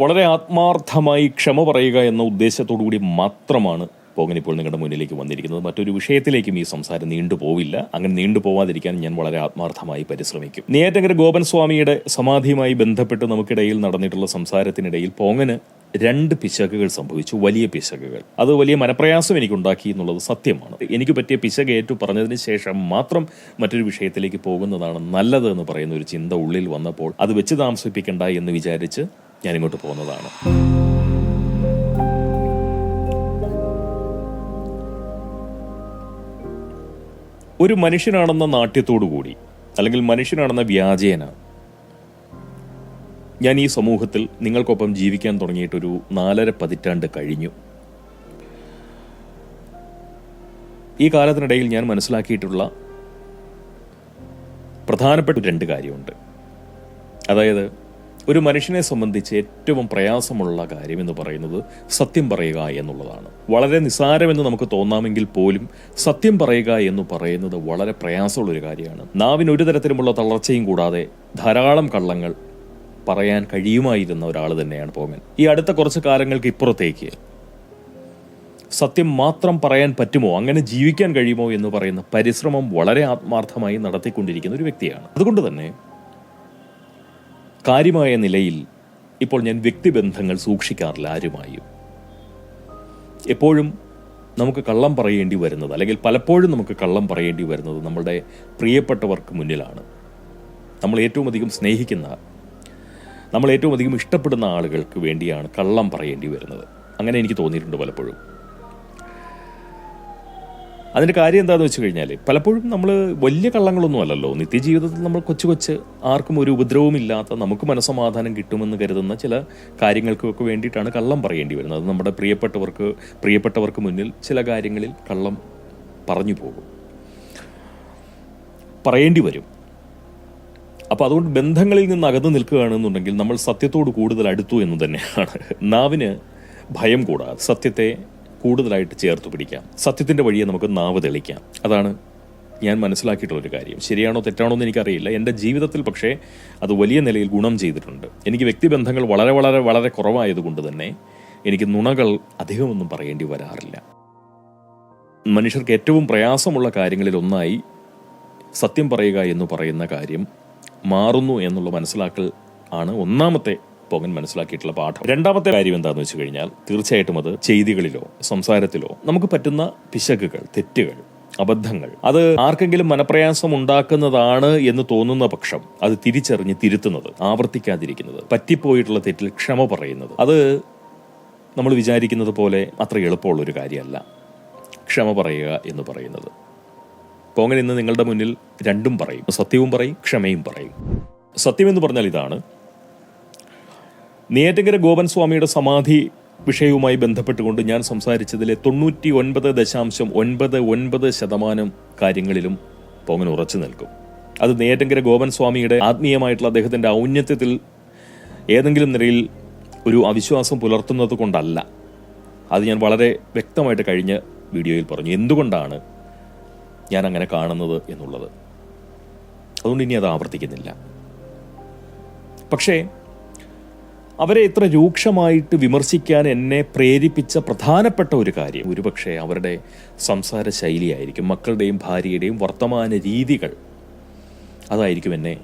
വളരെ ആത്മാർത്ഥമായി ക്ഷമ പറയുക എന്ന ഉദ്ദേശത്തോടു കൂടി മാത്രമാണ് പോകൻ ഇപ്പോൾ നിങ്ങളുടെ മുന്നിലേക്ക് വന്നിരിക്കുന്നത്. മറ്റൊരു വിഷയത്തിലേക്കും ഈ സംസാരം നീണ്ടുപോവില്ല അങ്ങനെ നീണ്ടുപോവാതിരിക്കാൻ ഞാൻ വളരെ ആത്മാർത്ഥമായി പരിശ്രമിക്കും. നെയ്യാറ്റങ്കര ഗോപൻ സ്വാമിയുടെ സമാധിയുമായി ബന്ധപ്പെട്ട് നമുക്കിടയിൽ നടന്നിട്ടുള്ള സംസാരത്തിനിടയിൽ പോങ്ങന് രണ്ട് പിശകുകൾ സംഭവിച്ചു. വലിയ പിശകുകൾ. അത് വലിയ മനപ്രയാസം എനിക്കുണ്ടാക്കി എന്നുള്ളത് സത്യമാണ്. എനിക്ക് പറ്റിയ പിശക് ഏറ്റു പറഞ്ഞതിന് ശേഷം മാത്രം മറ്റൊരു വിഷയത്തിലേക്ക് പോകുന്നതാണ് നല്ലത് എന്ന് പറയുന്ന ഒരു ചിന്ത ഉള്ളിൽ വന്നപ്പോൾ അത് വെച്ച് താമസിപ്പിക്കണ്ട എന്ന് വിചാരിച്ച് ഞാൻ ഇങ്ങോട്ട് പോകുന്നതാണ്. ഒരു മനുഷ്യനാണെന്ന നാട്യത്തോടു കൂടി അല്ലെങ്കിൽ മനുഷ്യനാണെന്ന വ്യാജേന ഞാൻ ഈ സമൂഹത്തിൽ നിങ്ങൾക്കൊപ്പം ജീവിക്കാൻ തുടങ്ങിയിട്ടൊരു നാലര പതിറ്റാണ്ട് കഴിഞ്ഞു. ഈ കാലത്തിനിടയിൽ ഞാൻ മനസ്സിലാക്കിയിട്ടുള്ള പ്രധാനപ്പെട്ട രണ്ട് കാര്യമുണ്ട്. അതായത് ഒരു മനുഷ്യനെ സംബന്ധിച്ച് ഏറ്റവും പ്രയാസമുള്ള കാര്യം എന്ന് പറയുന്നത് സത്യം പറയുക എന്നുള്ളതാണ്. വളരെ നിസാരമെന്ന് നമുക്ക് തോന്നാമെങ്കിൽ പോലും സത്യം പറയുക എന്ന് പറയുന്നത് വളരെ പ്രയാസമുള്ള ഒരു കാര്യമാണ്. നാവിന് ഒരു തരത്തിലുമുള്ള തളർച്ചയും കൂടാതെ ധാരാളം കള്ളങ്ങൾ പറയാൻ കഴിയുമായിരുന്ന ഒരാൾ തന്നെയാണ് പോമൻ ഈ അടുത്ത കുറച്ച് കാലങ്ങൾക്ക് ഇപ്പുറത്തേക്ക് സത്യം മാത്രം പറയാൻ പറ്റുമോ? അങ്ങനെ ജീവിക്കാൻ കഴിയുമോ എന്ന് പറയുന്ന പരിശ്രമം വളരെ ആത്മാർത്ഥമായി നടത്തിക്കൊണ്ടിരിക്കുന്ന ഒരു വ്യക്തിയാണ്. അതുകൊണ്ട് തന്നെ കാര്യമായ നിലയിൽ ഇപ്പോൾ ഞാൻ വ്യക്തിബന്ധങ്ങൾ സൂക്ഷിക്കാറില്ല ആരുമായും. എപ്പോഴും നമുക്ക് കള്ളം പറയേണ്ടി വരുന്നത് അല്ലെങ്കിൽ പലപ്പോഴും നമുക്ക് കള്ളം പറയേണ്ടി വരുന്നത് നമ്മുടെ പ്രിയപ്പെട്ടവർക്ക് മുന്നിലാണ്. നമ്മൾ ഏറ്റവും അധികം സ്നേഹിക്കുന്ന നമ്മൾ ഏറ്റവും അധികം ഇഷ്ടപ്പെടുന്ന ആളുകൾക്ക് വേണ്ടിയാണ് കള്ളം പറയേണ്ടി വരുന്നത്. അങ്ങനെ എനിക്ക് തോന്നിയിട്ടുണ്ട് പലപ്പോഴും. അതിന്റെ കാര്യം എന്താണെന്ന് വെച്ച് കഴിഞ്ഞാൽ പലപ്പോഴും നമ്മൾ വലിയ കള്ളങ്ങളൊന്നും അല്ലല്ലോ. നിത്യജീവിതത്തിൽ നമ്മൾ കൊച്ചു കൊച്ച് ആർക്കും ഒരു ഉപദ്രവമില്ലാത്ത നമുക്ക് മനസ്സമാധാനം കിട്ടുമെന്ന് കരുതുന്ന ചില കാര്യങ്ങൾക്കൊക്കെ വേണ്ടിയിട്ടാണ് കള്ളം പറയേണ്ടി വരുന്നത്. നമ്മുടെ പ്രിയപ്പെട്ടവർക്ക് പ്രിയപ്പെട്ടവർക്ക് മുന്നിൽ ചില കാര്യങ്ങളിൽ കള്ളം പറഞ്ഞു പോകും. പറയേണ്ടി വരും. അപ്പോൾ അതുകൊണ്ട് ബന്ധങ്ങളിൽ നിന്ന് അകന്നു നിൽക്കുകയാണെന്നുണ്ടെങ്കിൽ നമ്മൾ സത്യത്തോട് കൂടുതൽ അടുത്തു എന്ന് തന്നെയാണ്. നാവിന് ഭയം കൂടാതെ സത്യത്തെ കൂടുതലായിട്ട് ചേർത്ത് പിടിക്കാം. സത്യത്തിന്റെ വഴിയെ നമുക്ക് നാവ് തെളിക്കാം. അതാണ് ഞാൻ മനസ്സിലാക്കിയിട്ടുള്ളൊരു കാര്യം. ശരിയാണോ തെറ്റാണോ എന്ന് എനിക്കറിയില്ല. എന്റെ ജീവിതത്തിൽ പക്ഷേ അത് വലിയ നിലയിൽ ഗുണം ചെയ്തിട്ടുണ്ട്. എനിക്ക് വ്യക്തിബന്ധങ്ങൾ വളരെ വളരെ വളരെ കുറവായതുകൊണ്ട് തന്നെ എനിക്ക് നുണകൾ അധികമൊന്നും പറയേണ്ടി വരാറില്ല. മനുഷ്യർക്ക് ഏറ്റവും പ്രയാസമുള്ള കാര്യങ്ങളിൽ ഒന്നായി സത്യം പറയുക എന്ന് പറയുന്ന കാര്യം മാറുന്നു എന്നുള്ള മനസ്സിലാക്കൽ ആണ് ഒന്നാമത്തെ പോകൻ മനസ്സിലാക്കിയിട്ടുള്ള പാഠം. രണ്ടാമത്തെ കാര്യം എന്താണെന്ന് വെച്ച് കഴിഞ്ഞാൽ തീർച്ചയായിട്ടും അത് ചെയ്തികളിലോ സംസാരത്തിലോ നമുക്ക് പറ്റുന്ന പിശകുകൾ തെറ്റുകൾ അബദ്ധങ്ങൾ അത് ആർക്കെങ്കിലും മനപ്രയാസം ഉണ്ടാക്കുന്നതാണ് എന്ന് തോന്നുന്ന പക്ഷം അത് തിരിച്ചറിഞ്ഞ് തിരുത്തുന്നത് ആവർത്തിക്കാതിരിക്കുന്നത് പറ്റിപ്പോയിട്ടുള്ള തെറ്റിൽ ക്ഷമ പറയുന്നത് അത് നമ്മൾ വിചാരിക്കുന്നത് പോലെ അത്ര എളുപ്പമുള്ള ഒരു കാര്യമല്ല. ക്ഷമ പറയുക എന്ന് പറയുന്നത്. പോങ്ങൻ ഇന്ന് നിങ്ങളുടെ മുന്നിൽ രണ്ടും പറയും. സത്യവും പറയും ക്ഷമയും പറയും. സത്യം എന്ന് പറഞ്ഞാൽ ഇതാണ്. നെയ്യാറ്റിങ്കര ഗോപൻ സ്വാമിയുടെ സമാധി വിഷയവുമായി ബന്ധപ്പെട്ടുകൊണ്ട് ഞാൻ സംസാരിച്ചതിലെ തൊണ്ണൂറ്റി ഒൻപത് ദശാംശം ഒൻപത് ഒൻപത് ശതമാനം കാര്യങ്ങളിലും പൊങ്ങൻ ഉറച്ചു നിൽക്കും. അത് നെയ്യാറ്റിങ്കര ഗോപൻ സ്വാമിയുടെ ആത്മീയമായിട്ടുള്ള അദ്ദേഹത്തിന്റെ ഔന്നത്യത്തിൽ ഏതെങ്കിലും നിലയിൽ ഒരു അവിശ്വാസം പുലർത്തുന്നത് കൊണ്ടല്ല. അത് ഞാൻ വളരെ വ്യക്തമായിട്ട് കഴിഞ്ഞ വീഡിയോയിൽ പറഞ്ഞു. എന്തുകൊണ്ടാണ് ഞാൻ അങ്ങനെ കാണുന്നത് എന്നുള്ളത്? അതുകൊണ്ട് ഇനി അത് ആവർത്തിക്കുന്നില്ല. പക്ഷേ അവരെ ഇത്ര രൂക്ഷമായിട്ട് വിമർശിക്കാൻ എന്നെ പ്രേരിപ്പിച്ച പ്രധാനപ്പെട്ട ഒരു കാര്യം. ഒരുപക്ഷെ അവരുടെ സംസാര ശൈലിയായിരിക്കും മക്കളുടെയും ഭാര്യയുടെയും വർത്തമാന രീതികൾ അതായിരിക്കും എന്നെ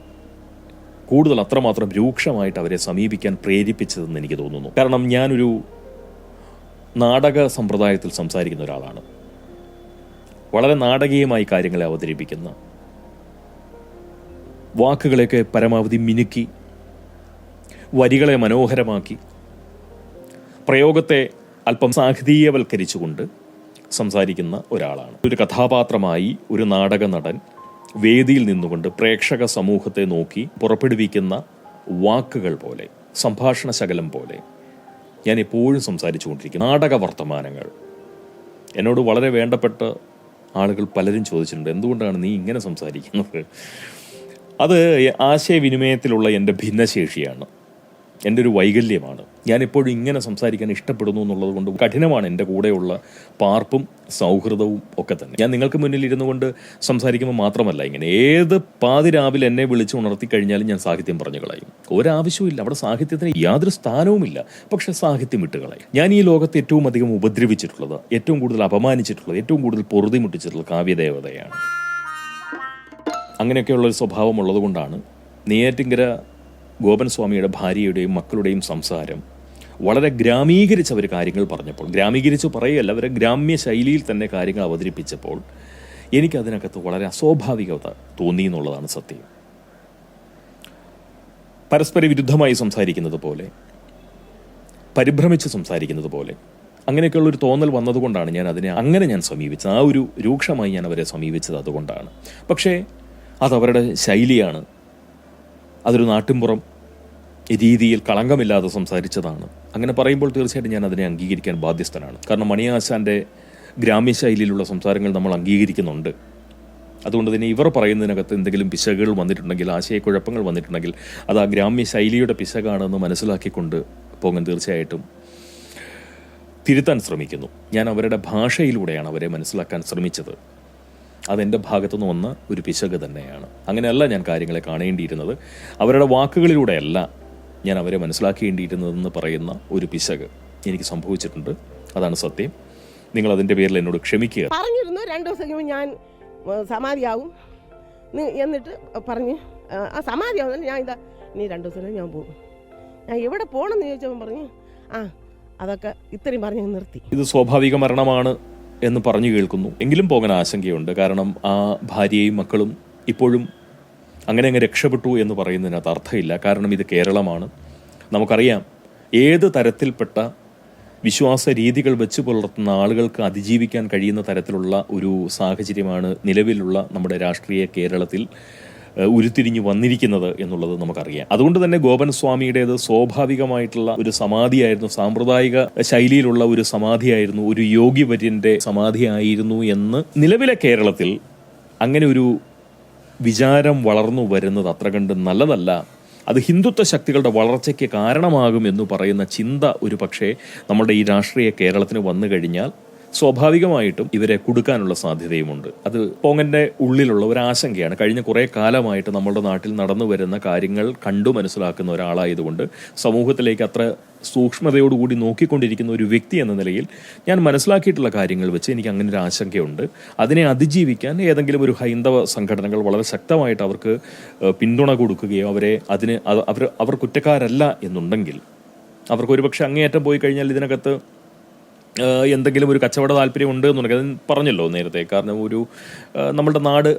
കൂടുതൽ അത്രമാത്രം രൂക്ഷമായിട്ട് അവരെ സമീപിക്കാൻ പ്രേരിപ്പിച്ചതെന്ന് എനിക്ക് തോന്നുന്നു. കാരണം ഞാനൊരു നാടക സമ്പ്രദായത്തിൽ സംസാരിക്കുന്ന ഒരാളാണ്. വളരെ നാടകീയമായി കാര്യങ്ങളെ അവതരിപ്പിക്കുന്ന വാക്കുകളെയൊക്കെ പരമാവധി മിനുക്കി വരികളെ മനോഹരമാക്കി. പ്രയോഗത്തെ അല്പം സാഹിതീയവൽക്കരിച്ചുകൊണ്ട് സംസാരിക്കുന്ന ഒരാളാണ്. ഒരു കഥാപാത്രമായി ഒരു നാടക നടൻ വേദിയിൽ നിന്നുകൊണ്ട് പ്രേക്ഷക സമൂഹത്തെ നോക്കി പുറപ്പെടുവിക്കുന്ന വാക്കുകൾ പോലെ സംഭാഷണ ശകലം പോലെ ഞാൻ എപ്പോഴും സംസാരിച്ചുകൊണ്ടിരിക്കും. നാടക വർത്തമാനങ്ങൾ. എന്നോട് വളരെ വേണ്ടപ്പെട്ട ആളുകൾ പലരും ചോദിച്ചിട്ടുണ്ട് എന്തുകൊണ്ടാണ് നീ ഇങ്ങനെ സംസാരിക്കുന്നത്? അത് ആശയവിനിമയത്തിലുള്ള എന്റെ ഭിന്നശേഷിയാണ്. എന്റെ ഒരു വൈകല്യമാണ്. ഞാൻ എപ്പോഴും ഇങ്ങനെ സംസാരിക്കാൻ ഇഷ്ടപ്പെടുന്നു എന്നുള്ളത് കൊണ്ട് കഠിനമാണ് എന്റെ കൂടെയുള്ള പാർപ്പും സൗഹൃദവും ഒക്കെ തന്നെ. ഞാൻ നിങ്ങൾക്ക് മുന്നിൽ ഇരുന്നു കൊണ്ട് സംസാരിക്കുമ്പോൾ മാത്രമല്ല ഇങ്ങനെ ഏത് പാതിരാവിലെ എന്നെ വിളിച്ച് ഉണർത്തി കഴിഞ്ഞാലും ഞാൻ സാഹിത്യം പറഞ്ഞു കളയും. ഒരാവശ്യമില്ല അവിടെ സാഹിത്യത്തിന് യാതൊരു സ്ഥാനവുമില്ല പക്ഷെ സാഹിത്യം ഇട്ട് കളയും. ഞാൻ ഈ ലോകത്ത് ഏറ്റവും അധികം ഉപദ്രവിച്ചിട്ടുള്ളത് ഏറ്റവും കൂടുതൽ അപമാനിച്ചിട്ടുള്ളത് ഏറ്റവും കൂടുതൽ പൊറുതി മുട്ടിച്ചിട്ടുള്ളത് കാവ്യദേവതയാണ്. അങ്ങനെയൊക്കെയുള്ള ഒരു സ്വഭാവം ഉള്ളതുകൊണ്ടാണ് നെയ്യാറ്റിങ്കര ഗോപൻ സ്വാമിയുടെ ഭാര്യയുടെയും മക്കളുടെയും സംസാരം വളരെ ഗ്രാമീകരിച്ച് അവർ കാര്യങ്ങൾ പറഞ്ഞപ്പോൾ ഗ്രാമീകരിച്ച് പറയുകയല്ല അവരെ ഗ്രാമ്യ ശൈലിയിൽ തന്നെ കാര്യങ്ങൾ അവതരിപ്പിച്ചപ്പോൾ എനിക്കതിനകത്ത് വളരെ അസ്വാഭാവികത തോന്നി എന്നുള്ളതാണ് സത്യം. പരസ്പര വിരുദ്ധമായി സംസാരിക്കുന്നത് പോലെ പരിഭ്രമിച്ച് സംസാരിക്കുന്നത് പോലെ അങ്ങനെയൊക്കെയുള്ള ഒരു തോന്നൽ വന്നതുകൊണ്ടാണ് ഞാൻ അതിനെ അങ്ങനെ ഞാൻ സമീപിച്ചത്. ആ ഒരു രൂക്ഷമായി ഞാൻ അവരെ സമീപിച്ചത് അതുകൊണ്ടാണ്. പക്ഷേ അതവരുടെ ശൈലിയാണ് അതൊരു നാട്ടിൻപുറം രീതിയിൽ കളങ്കമില്ലാതെ സംസാരിച്ചതാണ്. അങ്ങനെ പറയുമ്പോൾ തീർച്ചയായിട്ടും ഞാൻ അതിനെ അംഗീകരിക്കാൻ ബാധ്യസ്ഥനാണ്. കാരണം മണിയാശാന്റെ ഗ്രാമ്യ ശൈലിയിലുള്ള സംസാരങ്ങൾ നമ്മൾ അംഗീകരിക്കുന്നുണ്ട്. അതുകൊണ്ട് തന്നെ ഇവർ പറയുന്നതിനകത്ത് എന്തെങ്കിലും പിശകുകൾ വന്നിട്ടുണ്ടെങ്കിൽ ആശയക്കുഴപ്പങ്ങൾ വന്നിട്ടുണ്ടെങ്കിൽ അത് ആ ഗ്രാമ്യ ശൈലിയുടെ പിശകാണെന്ന് മനസ്സിലാക്കിക്കൊണ്ട് പോകാൻ തീർച്ചയായിട്ടും തിരുത്താൻ ശ്രമിക്കുന്നു. ഞാൻ അവരുടെ ഭാഷയിലൂടെയാണ് അവരെ മനസ്സിലാക്കാൻ ശ്രമിച്ചത്. അതെന്റെ ഭാഗത്തുനിന്ന് വന്ന ഒരു പിശക് തന്നെയാണ്. അങ്ങനെയല്ല ഞാൻ കാര്യങ്ങളെ കാണേണ്ടിയിരുന്നത്. അവരുടെ വാക്കുകളിലൂടെയല്ല ഞാൻ അവരെ മനസ്സിലാക്കേണ്ടിയിരുന്നതെന്ന് പറയുന്ന ഒരു പിശക് എനിക്ക് സംഭവിച്ചിട്ടുണ്ട്. അതാണ് സത്യം. നിങ്ങൾ അതിന്റെ പേരിൽ എന്നോട് ക്ഷമിക്കുക. പറഞ്ഞിരുന്നു രണ്ട് ദിവസം കഴിയുമ്പോൾ ഞാൻ സമാധിയാവും. എന്നിട്ട് പറഞ്ഞ് ആ, സമാധിയാവുന്ന സമാധിയാവും. ഞാൻ ഇതാ നീ രണ്ട് ദിവസം ഞാൻ പോകും. ഞാൻ എവിടെ പോകണമെന്ന് ചോദിച്ചപ്പോൾ പറഞ്ഞു ആ അതൊക്കെ ഇത്രയും പറഞ്ഞ് നിർത്തി. ഇത് സ്വാഭാവിക മരണമാണ്. എന്ന് പറഞ്ഞു കേൾക്കുന്നു. എങ്കിലും പോകാൻ ആശങ്കയുണ്ട്. കാരണം ആ ഭാര്യയും മക്കളും ഇപ്പോഴും അങ്ങനെ അങ്ങ് രക്ഷപ്പെട്ടു എന്ന് പറയുന്നതിനകത്ത് അർത്ഥമില്ല. കാരണം ഇത് കേരളമാണ്. നമുക്കറിയാം ഏത് തരത്തിൽപ്പെട്ട വിശ്വാസ രീതികൾ വെച്ച് പുലർത്തുന്ന ആളുകൾക്ക് അതിജീവിക്കാൻ കഴിയുന്ന തരത്തിലുള്ള ഒരു സാഹചര്യമാണ് നിലവിലുള്ള നമ്മുടെ രാഷ്ട്രീയ കേരളത്തിൽ ഉരുത്തിരിഞ്ഞു വന്നിരിക്കുന്നത് എന്നുള്ളത് നമുക്കറിയാം. അതുകൊണ്ട് തന്നെ ഗോപൻ സ്വാമിയുടേത് സ്വാഭാവികമായിട്ടുള്ള ഒരു സമാധിയായിരുന്നു സാമ്പ്രദായിക ശൈലിയിലുള്ള ഒരു സമാധിയായിരുന്നു ഒരു യോഗിവര്യന്റെ സമാധിയായിരുന്നു എന്ന് നിലവിലെ കേരളത്തിൽ അങ്ങനെ ഒരു വിചാരം വളർന്നു വരുന്നത് അത്ര കണ്ട് നല്ലതല്ല. അത് ഹിന്ദുത്വ ശക്തികളുടെ വളർച്ചയ്ക്ക് കാരണമാകും എന്ന് പറയുന്ന ചിന്ത ഒരു പക്ഷേ നമ്മുടെ ഈ രാഷ്ട്രീയ കേരളത്തിന് വന്നു കഴിഞ്ഞാൽ സ്വാഭാവികമായിട്ടും ഇവരെ കൊടുക്കാനുള്ള സാധ്യതയുമുണ്ട്. അത് പോങ്ങന്റെ ഉള്ളിലുള്ള ഒരു ആശങ്കയാണ്. കഴിഞ്ഞ കുറേ കാലമായിട്ട് നമ്മുടെ നാട്ടിൽ നടന്നു വരുന്ന കാര്യങ്ങൾ കണ്ടു മനസ്സിലാക്കുന്ന ഒരാളായതുകൊണ്ട് സമൂഹത്തിലേക്ക് അത്ര സൂക്ഷ്മതയോടുകൂടി നോക്കിക്കൊണ്ടിരിക്കുന്ന ഒരു വ്യക്തി എന്ന നിലയിൽ ഞാൻ മനസ്സിലാക്കിയിട്ടുള്ള കാര്യങ്ങൾ വെച്ച് എനിക്ക് അങ്ങനെ ഒരു ആശങ്കയുണ്ട്. അതിനെ അതിജീവിക്കാൻ ഏതെങ്കിലും ഒരു ഹൈന്ദവ സംഘടനകൾ വളരെ ശക്തമായിട്ട് അവർക്ക് പിന്തുണ കൊടുക്കുകയോ അവരെ അതിന് അവർ അവർ കുറ്റക്കാരല്ല എന്നുണ്ടെങ്കിൽ അവർക്ക് ഒരുപക്ഷെ അങ്ങേയറ്റം പോയി കഴിഞ്ഞാൽ ഇതിനകത്ത് എന്തെങ്കിലും ഒരു കച്ചവട താല്പര്യം ഉണ്ട് എന്നുണ്ടെങ്കിൽ പറഞ്ഞല്ലോ നേരത്തെ. കാരണം ഒരു നമ്മുടെ നാട്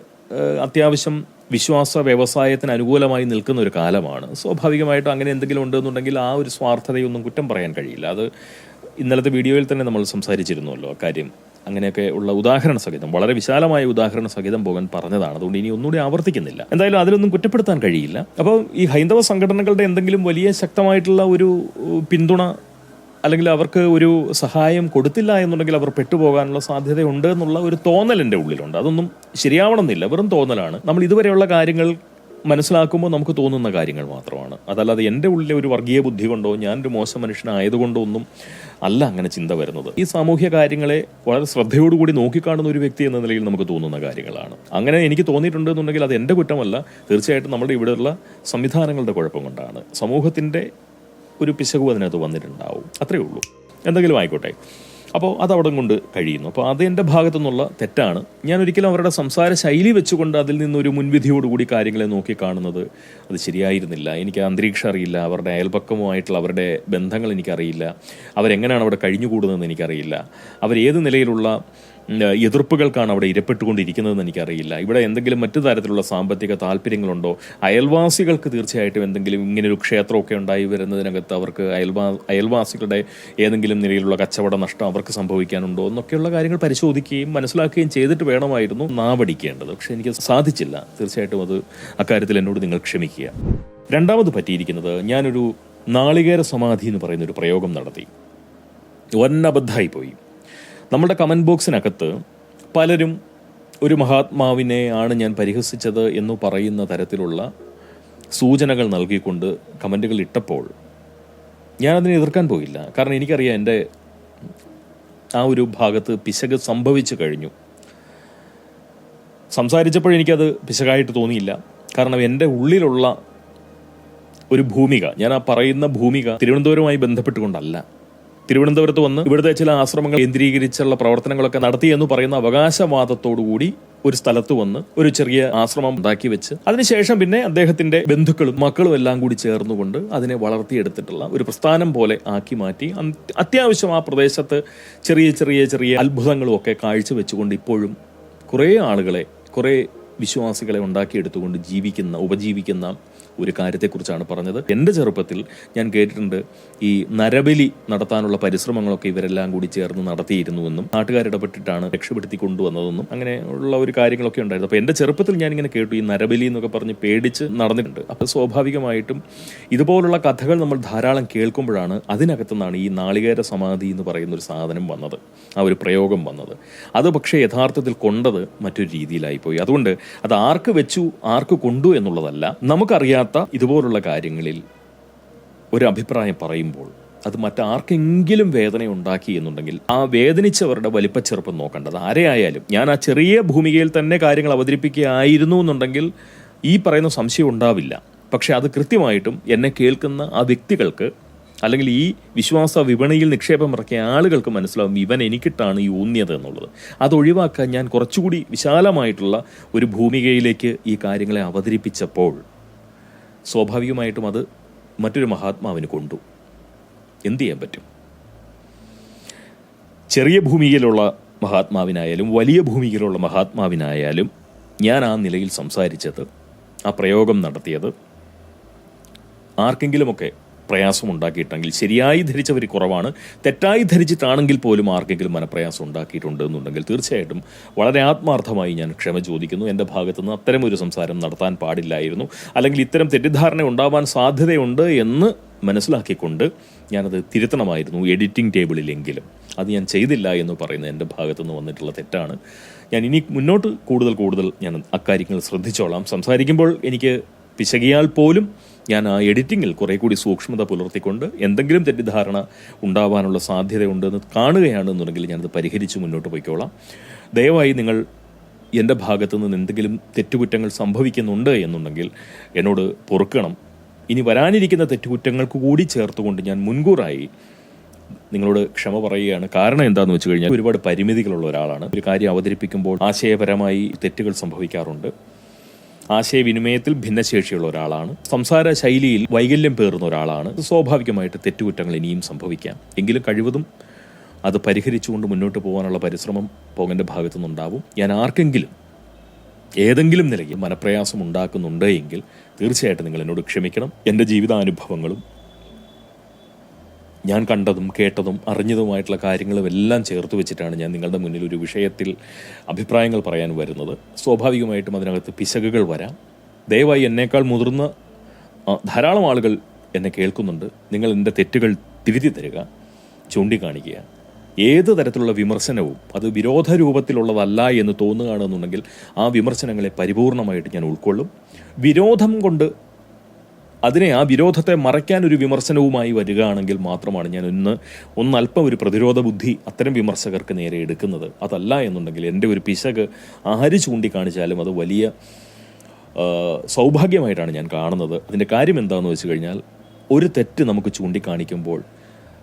അത്യാവശ്യം വിശ്വാസ വ്യവസായത്തിന് അനുകൂലമായി നിൽക്കുന്ന ഒരു കാലമാണ്. സ്വാഭാവികമായിട്ടും അങ്ങനെ എന്തെങ്കിലും ഉണ്ടെന്നുണ്ടെങ്കിൽ ആ ഒരു സ്വാർത്ഥതയൊന്നും കുറ്റം പറയാൻ കഴിയില്ല. അത് ഇന്നലത്തെ വീഡിയോയിൽ തന്നെ നമ്മൾ സംസാരിച്ചിരുന്നുവല്ലോ അക്കാര്യം അങ്ങനെയൊക്കെ ഉള്ള ഉദാഹരണ സഹിതം വളരെ വിശാലമായ ഉദാഹരണ സഹിതം പോകൻ പറഞ്ഞതാണ്. അതുകൊണ്ട് ഇനി ഒന്നുകൂടി ആവർത്തിക്കുന്നില്ല. എന്തായാലും അതിലൊന്നും കുറ്റപ്പെടുത്താൻ കഴിയില്ല. അപ്പോൾ ഈ ഹൈന്ദവ സംഘടനകളുടെ എന്തെങ്കിലും വലിയ ശക്തമായിട്ടുള്ള ഒരു പിന്തുണ അല്ലെങ്കിൽ അവർക്ക് ഒരു സഹായം കൊടുത്തില്ല എന്നുണ്ടെങ്കിൽ അവർ പെട്ടുപോകാനുള്ള സാധ്യതയുണ്ട് എന്നുള്ള ഒരു തോന്നൽ എന്റെ ഉള്ളിലുണ്ട്. അതൊന്നും ശരിയാവണമെന്നില്ല. വെറും തോന്നലാണ്. നമ്മൾ ഇതുവരെയുള്ള കാര്യങ്ങൾ മനസ്സിലാക്കുമ്പോൾ നമുക്ക് തോന്നുന്ന കാര്യങ്ങൾ മാത്രമാണ്. അതല്ലാതെ എന്റെ ഉള്ളിലെ ഒരു വർഗീയ ബുദ്ധി കൊണ്ടോ ഞാനൊരു മോശം മനുഷ്യനായതുകൊണ്ടോ ഒന്നും അല്ല അങ്ങനെ ചിന്ത വരുന്നത്. ഈ സാമൂഹ്യ കാര്യങ്ങളെ വളരെ ശ്രദ്ധയോടുകൂടി നോക്കിക്കാണുന്ന ഒരു വ്യക്തി എന്ന നിലയിൽ നമുക്ക് തോന്നുന്ന കാര്യങ്ങളാണ്. അങ്ങനെ എനിക്ക് തോന്നിയിട്ടുണ്ട് എന്നുണ്ടെങ്കിൽ അത് എന്റെ കുറ്റമല്ല. തീർച്ചയായിട്ടും നമ്മുടെ ഇവിടെയുള്ള സംവിധാനങ്ങളുടെ കുഴപ്പം കൊണ്ടാണ്. സമൂഹത്തിന്റെ ഒരു പിശകും അതിനകത്ത് വന്നിട്ടുണ്ടാവും. അത്രയേ ഉള്ളൂ. എന്തെങ്കിലും ആയിക്കോട്ടെ. അപ്പോൾ അത് അവിടെ കൊണ്ട് കഴിയുന്നു. അപ്പോൾ അത് എന്റെ ഭാഗത്തു നിന്നുള്ള തെറ്റാണ്. ഞാൻ ഒരിക്കലും അവരുടെ സംസാര ശൈലി വെച്ചുകൊണ്ട് അതിൽ നിന്നൊരു മുൻവിധിയോടുകൂടി കാര്യങ്ങളെ നോക്കി കാണുന്നത് അത് ശരിയായിരുന്നില്ല. എനിക്ക് അന്തരീക്ഷം അറിയില്ല. അവരുടെ അയൽപക്കവുമായിട്ടുള്ള അവരുടെ ബന്ധങ്ങൾ എനിക്കറിയില്ല. അവരെങ്ങനെയാണ് അവിടെ കഴിഞ്ഞുകൂടുന്നതെന്ന് എനിക്കറിയില്ല. അവരേത് നിലയിലുള്ള എതിർപ്പുകൾക്കാണ് അവിടെ ഇരപ്പെട്ടുകൊണ്ടിരിക്കുന്നതെന്ന് എനിക്കറിയില്ല. ഇവിടെ എന്തെങ്കിലും മറ്റു തരത്തിലുള്ള സാമ്പത്തിക താല്പര്യങ്ങളുണ്ടോ? അയൽവാസികൾക്ക് തീർച്ചയായിട്ടും എന്തെങ്കിലും ഇങ്ങനെ ഒരു ക്ഷേത്രമൊക്കെ ഉണ്ടായി വരുന്നതിനകത്ത് അവർക്ക് അയൽവാ അയൽവാസികളുടെ ഏതെങ്കിലും നിലയിലുള്ള കച്ചവട നഷ്ടം അവർക്ക് സംഭവിക്കാനുണ്ടോ എന്നൊക്കെയുള്ള കാര്യങ്ങൾ പരിശോധിക്കുകയും മനസ്സിലാക്കുകയും ചെയ്തിട്ട് വേണമായിരുന്നു നാവടിക്കേണ്ടത്. പക്ഷെ എനിക്ക് സാധിച്ചില്ല. തീർച്ചയായിട്ടും അത് അക്കാര്യത്തിൽ എന്നോട് നിങ്ങൾ ക്ഷമിക്കുക. രണ്ടാമത് പറ്റിയിരിക്കുന്നത് ഞാനൊരു നാളികേര സമാധി എന്ന് പറയുന്ന ഒരു പ്രയോഗം നടത്തി. വൻ പോയി നമ്മുടെ കമന്റ് ബോക്സിനകത്ത് പലരും ഒരു മഹാത്മാവിനെ ആണ് ഞാൻ പരിഹസിച്ചത് എന്ന് പറയുന്ന തരത്തിലുള്ള സൂചനകൾ നൽകിക്കൊണ്ട് കമന്റുകൾ ഇട്ടപ്പോൾ ഞാനതിനെ എതിർക്കാൻ പോയില്ല. കാരണം എനിക്കറിയാം എന്റെ ആ ഒരു ഭാഗത്ത് പിശക് സംഭവിച്ചു കഴിഞ്ഞു. സംസാരിച്ചപ്പോൾ എനിക്കത് പിശകായിട്ട് തോന്നിയില്ല. കാരണം എന്റെ ഉള്ളിലുള്ള ഒരു ഭൂമിക ഞാൻ ആ പറയുന്ന ഭൂമിക തിരുവനന്തപുരവുമായി ബന്ധപ്പെട്ടുകൊണ്ടല്ല. തിരുവനന്തപുരത്ത് വന്ന് ഇവിടുത്തെ ചില ആശ്രമങ്ങൾ കേന്ദ്രീകരിച്ചുള്ള പ്രവർത്തനങ്ങളൊക്കെ നടത്തി എന്ന് പറയുന്ന അവകാശവാദത്തോടുകൂടി ഒരു സ്ഥലത്ത് വന്ന് ഒരു ചെറിയ ആശ്രമം ഉണ്ടാക്കി വെച്ച് അതിനുശേഷം പിന്നെ അദ്ദേഹത്തിന്റെ ബന്ധുക്കളും മക്കളും എല്ലാം കൂടി ചേർന്നുകൊണ്ട് അതിനെ വളർത്തിയെടുത്തിട്ടുള്ള ഒരു പ്രസ്ഥാനം പോലെ ആക്കി മാറ്റി. അത്യാവശ്യം ആ പ്രദേശത്ത് ചെറിയ ചെറിയ ചെറിയ അത്ഭുതങ്ങളും ഒക്കെ കാഴ്ചവെച്ചുകൊണ്ട് ഇപ്പോഴും കുറേ ആളുകളെ കുറേ വിശ്വാസികളെ ഉണ്ടാക്കിയെടുത്തുകൊണ്ട് ജീവിക്കുന്ന ഉപജീവിക്കുന്ന ഒരു കാര്യത്തെക്കുറിച്ചാണ് പറഞ്ഞത്. എന്റെ ചെറുപ്പത്തിൽ ഞാൻ കേട്ടിട്ടുണ്ട് ഈ നരബലി നടത്താനുള്ള പരിശ്രമങ്ങളൊക്കെ ഇവരെല്ലാം കൂടി ചേർന്ന് നടത്തിയിരുന്നുവെന്നും നാട്ടുകാരിടപെട്ടിട്ടാണ് രക്ഷപ്പെടുത്തി കൊണ്ടുവന്നതെന്നും അങ്ങനെ ഉള്ള ഒരു കാര്യങ്ങളൊക്കെ ഉണ്ടായിരുന്നു. അപ്പോൾ എന്റെ ചെറുപ്പത്തിൽ ഞാൻ ഇങ്ങനെ കേട്ടു ഈ നരബലി എന്നൊക്കെ പറഞ്ഞ് പേടിച്ച് നടന്നിട്ടുണ്ട്. അപ്പോൾ സ്വാഭാവികമായിട്ടും ഇതുപോലുള്ള കഥകൾ നമ്മൾ ധാരാളം കേൾക്കുമ്പോഴാണ് അതിനകത്തുനിന്നാണ് ഈ നാളികേര സമാധി എന്ന് പറയുന്ന ഒരു സാധനം വന്നത് ആ ഒരു പ്രയോഗം വന്നത്. അത് പക്ഷേ യഥാർത്ഥത്തിൽ കൊണ്ടത് മറ്റൊരു രീതിയിലായിപ്പോയി. അതുകൊണ്ട് അത് ആർക്ക് വെച്ചു ആർക്ക് കൊണ്ടു എന്നുള്ളതല്ല നമുക്കറിയാത്ത ഇതുപോലുള്ള കാര്യങ്ങളിൽ ഒരു അഭിപ്രായം പറയുമ്പോൾ അത് മറ്റാർക്കെങ്കിലും വേദന ഉണ്ടാക്കി എന്നുണ്ടെങ്കിൽ ആ വേദനിച്ചവരുടെ വലിപ്പച്ചെറുപ്പം നോക്കേണ്ടത് ആരെയായാലും. ഞാൻ ആ ചെറിയ ഭൂമികയിൽ തന്നെ കാര്യങ്ങൾ അവതരിപ്പിക്കുകയായിരുന്നു എന്നുണ്ടെങ്കിൽ ഈ പറയുന്ന സംശയം ഉണ്ടാവില്ല. പക്ഷെ അത് കൃത്യമായിട്ടും എന്നെ കേൾക്കുന്ന ആ വ്യക്തികൾക്ക് അല്ലെങ്കിൽ ഈ വിശ്വാസ വിപണിയിൽ നിക്ഷേപം ഇറക്കിയ ആളുകൾക്ക് മനസ്സിലാവും ഇവൻ എനിക്കിട്ടാണ് ഈ ഊന്നിയത് എന്നുള്ളത്. അത് ഒഴിവാക്കാൻ ഞാൻ കുറച്ചുകൂടി വിശാലമായിട്ടുള്ള ഒരു ഭൂമികയിലേക്ക് ഈ കാര്യങ്ങളെ അവതരിപ്പിച്ചപ്പോൾ സ്വാഭാവികമായിട്ടും അത് മറ്റൊരു മഹാത്മാവിന് കൊണ്ടു. എന്തു ചെയ്യാൻ പറ്റും? ചെറിയ ഭൂമിയിലുള്ള മഹാത്മാവിനായാലും വലിയ ഭൂമിയിലുള്ള മഹാത്മാവിനായാലും ഞാൻ ആ നിലയിൽ സംസാരിച്ചത് ആ പ്രയോഗം നടത്തിയത് ആർക്കെങ്കിലുമൊക്കെ പ്രയാസം ഉണ്ടാക്കിയിട്ടെങ്കിൽ ശരിയായി ധരിച്ചവർ കുറവാണ്. തെറ്റായി ധരിച്ചിട്ടാണെങ്കിൽ പോലും ആർക്കെങ്കിലും മനപ്രയാസം ഉണ്ടാക്കിയിട്ടുണ്ട് എന്നുണ്ടെങ്കിൽ തീർച്ചയായിട്ടും വളരെ ആത്മാർത്ഥമായി ഞാൻ ക്ഷമ ചോദിക്കുന്നു. എന്റെ ഭാഗത്തു നിന്ന് അത്തരം ഒരു സംസാരം നടത്താൻ പാടില്ലായിരുന്നു. അല്ലെങ്കിൽ ഇത്തരം തെറ്റിദ്ധാരണ ഉണ്ടാവാൻ സാധ്യതയുണ്ട് എന്ന് മനസ്സിലാക്കിക്കൊണ്ട് ഞാനത് തിരുത്തണമായിരുന്നു എഡിറ്റിംഗ് ടേബിളിലെങ്കിലും. അത് ഞാൻ ചെയ്തില്ല എന്ന് പറയുന്നത് എന്റെ ഭാഗത്തുനിന്ന് വന്നിട്ടുള്ള തെറ്റാണ്. ഞാൻ ഇനി മുന്നോട്ട് കൂടുതൽ കൂടുതൽ ഞാൻ അക്കാര്യങ്ങൾ ശ്രദ്ധിച്ചോളാം. സംസാരിക്കുമ്പോൾ എനിക്ക് പിശകിയാൽ പോലും ഞാൻ ആ എഡിറ്റിങ്ങിൽ കുറെ കൂടി സൂക്ഷ്മത പുലർത്തിക്കൊണ്ട് എന്തെങ്കിലും തെറ്റിദ്ധാരണ ഉണ്ടാവാനുള്ള സാധ്യതയുണ്ടെന്ന് കാണുകയാണെന്നുണ്ടെങ്കിൽ ഞാനത് പരിഹരിച്ച് മുന്നോട്ട് പോയിക്കോളാം. ദയവായി നിങ്ങൾ എന്റെ ഭാഗത്തു നിന്ന് എന്തെങ്കിലും തെറ്റുകുറ്റങ്ങൾ സംഭവിക്കുന്നുണ്ട് എന്നുണ്ടെങ്കിൽ എന്നോട് പൊറുക്കണം. ഇനി വരാനിരിക്കുന്ന തെറ്റുകുറ്റങ്ങൾക്ക് കൂടി ചേർത്തുകൊണ്ട് ഞാൻ മുൻകൂറായി നിങ്ങളോട് ക്ഷമ പറയുകയാണ്. കാരണം എന്താണെന്ന് വെച്ച് കഴിഞ്ഞാൽ ഒരുപാട് പരിമിതികളുള്ള ഒരാളാണ്. ഒരു കാര്യം അവതരിപ്പിക്കുമ്പോൾ ആശയപരമായി തെറ്റുകൾ സംഭവിക്കാറുണ്ട്. ആശയവിനിമയത്തിൽ ഭിന്നശേഷിയുള്ള ഒരാളാണ്. സംസാര ശൈലിയിൽ വൈകല്യം പേറുന്ന ഒരാളാണ്. സ്വാഭാവികമായിട്ട് തെറ്റുകുറ്റങ്ങൾ ഇനിയും സംഭവിക്കാം. എങ്കിലും കഴിവതും അത് പരിഹരിച്ചുകൊണ്ട് മുന്നോട്ട് പോകാനുള്ള പരിശ്രമം പോകേണ്ട ഭാഗത്തു നിന്നുണ്ടാവും ഞാൻ ആർക്കെങ്കിലും ഏതെങ്കിലും നിലയിൽ മനപ്രയാസം ഉണ്ടാക്കുന്നുണ്ട് എങ്കിൽ തീർച്ചയായിട്ടും നിങ്ങൾ എന്നോട് ക്ഷമിക്കണം. എന്റെ ജീവിതാനുഭവങ്ങളും ഞാൻ കണ്ടതും കേട്ടതും അറിഞ്ഞതുമായിട്ടുള്ള കാര്യങ്ങളും എല്ലാം ചേർത്ത് വെച്ചിട്ടാണ് ഞാൻ നിങ്ങളുടെ മുന്നിൽ ഒരു വിഷയത്തിൽ അഭിപ്രായങ്ങൾ പറയാൻ വരുന്നത്. സ്വാഭാവികമായിട്ടും അതിനകത്ത് പിശകുകൾ വരാം. ദയവായി എന്നേക്കാൾ മുതിർന്ന ധാരാളം ആളുകൾ എന്നെ കേൾക്കുന്നുണ്ട്. നിങ്ങൾ എന്റെ തെറ്റുകൾ തിരുത്തി തരിക ചൂണ്ടിക്കാണിക്കുക. ഏത് തരത്തിലുള്ള വിമർശനവും അത് വിരോധ രൂപത്തിലുള്ളതല്ല എന്ന് തോന്നുകയാണെന്നുണ്ടെങ്കിൽ ആ വിമർശനങ്ങളെ പരിപൂർണമായിട്ട് ഞാൻ ഉൾക്കൊള്ളും. വിരോധം കൊണ്ട് അതിനെ ആ വിരോധത്തെ മറയ്ക്കാൻ ഒരു വിമർശനവുമായി വരികയാണെങ്കിൽ മാത്രമാണ് ഞാൻ ഒന്ന് ഒന്നല്പം ഒരു പ്രതിരോധ ബുദ്ധി അത്തരം വിമർശകർക്ക് നേരെ എടുക്കുന്നത്. അതല്ല എന്നുണ്ടെങ്കിൽ എന്റെ ഒരു പിശക് ആര് ചൂണ്ടിക്കാണിച്ചാലും അത് വലിയ സൗഭാഗ്യമായിട്ടാണ് ഞാൻ കാണുന്നത്. അതിന്റെ കാര്യം എന്താണെന്ന് വെച്ച് കഴിഞ്ഞാൽ ഒരു തെറ്റ് നമുക്ക് ചൂണ്ടിക്കാണിക്കുമ്പോൾ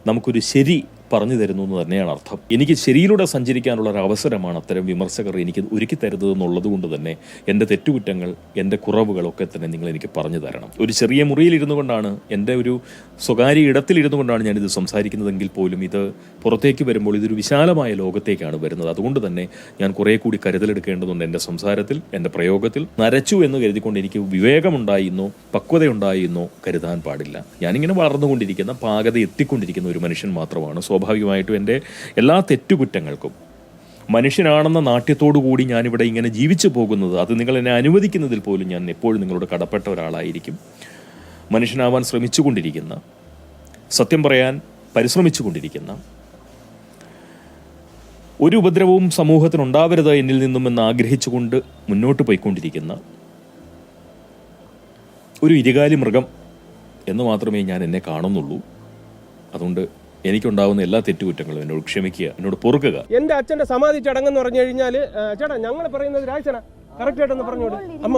നമുക്കൊരു ശരി പറഞ്ഞു തരുന്നു എന്ന് തന്നെയാണ് അർത്ഥം. എനിക്ക് ശരിയിലൂടെ സഞ്ചരിക്കാനുള്ള ഒരു അവസരമാണ് അത്തരം വിമർശകർ എനിക്ക് ഒരുക്കി തരുന്നത് എന്നുള്ളത് കൊണ്ട് തന്നെ എന്റെ തെറ്റുകുറ്റങ്ങൾ എന്റെ കുറവുകളൊക്കെ തന്നെ നിങ്ങൾ എനിക്ക് പറഞ്ഞു തരണം. ഒരു ചെറിയ മുറിയിൽ ഇരുന്നു കൊണ്ടാണ് എന്റെ ഒരു സ്വകാര്യ ഇടത്തിൽ ഇരുന്നു കൊണ്ടാണ് ഞാനിത് സംസാരിക്കുന്നതെങ്കിൽ പോലും ഇത് പുറത്തേക്ക് വരുമ്പോൾ ഇതൊരു വിശാലമായ ലോകത്തേക്കാണ് വരുന്നത്. അതുകൊണ്ട് തന്നെ ഞാൻ കുറേ കൂടി കരുതലെടുക്കേണ്ടതുണ്ട് എന്റെ സംസാരത്തിൽ എന്റെ പ്രയോഗത്തിൽ. നരച്ചു എന്ന് കരുതിക്കൊണ്ട് എനിക്ക് വിവേകമുണ്ടായിരുന്നോ പക്വതയുണ്ടായിരുന്നോ കരുതാൻ പാടില്ല. ഞാനിങ്ങനെ വളർന്നുകൊണ്ടിരിക്കുന്ന പാകത എത്തിക്കൊണ്ടിരിക്കുന്ന ഒരു മനുഷ്യൻ മാത്രമാണ് സ്വാഭാവികമായിട്ടും എന്റെ എല്ലാ തെറ്റുകുറ്റങ്ങൾക്കും. മനുഷ്യനാണെന്ന നാട്യത്തോടു കൂടി ഞാനിവിടെ ഇങ്ങനെ ജീവിച്ചു പോകുന്നത് അത് നിങ്ങൾ എന്നെ അനുവദിക്കുന്നതിൽ പോലും ഞാൻ എപ്പോഴും നിങ്ങളോട് കടപ്പെട്ട ഒരാളായിരിക്കും. മനുഷ്യനാവാൻ ശ്രമിച്ചുകൊണ്ടിരിക്കുന്ന സത്യം പറയാൻ പരിശ്രമിച്ചുകൊണ്ടിരിക്കുന്ന ഒരു ഉപദ്രവവും സമൂഹത്തിനുണ്ടാവരുത് എന്നിൽ നിന്നും എന്ന് ആഗ്രഹിച്ചുകൊണ്ട് മുന്നോട്ട് പോയിക്കൊണ്ടിരിക്കുന്ന ഒരു ഇരുകാലി മൃഗം എന്ന് മാത്രമേ ഞാൻ എന്നെ കാണുന്നുള്ളൂ. അതുകൊണ്ട് എനിക്കുണ്ടാവുന്ന എല്ലാ തെറ്റുകുറ്റങ്ങളും എന്നോട് ക്ഷമിക്കുക എന്നോട് പൊറുക്കുക എന്റെ അച്ഛന്റെ സമാധി ചടങ്ങെന്ന് പറഞ്ഞു കഴിഞ്ഞാൽ ചേട്ടാ ഞങ്ങൾ പറയുന്നത് രാജന കറക്റ്റ് ആയിട്ടൊന്ന് പറഞ്ഞോളൂ അമ്മ.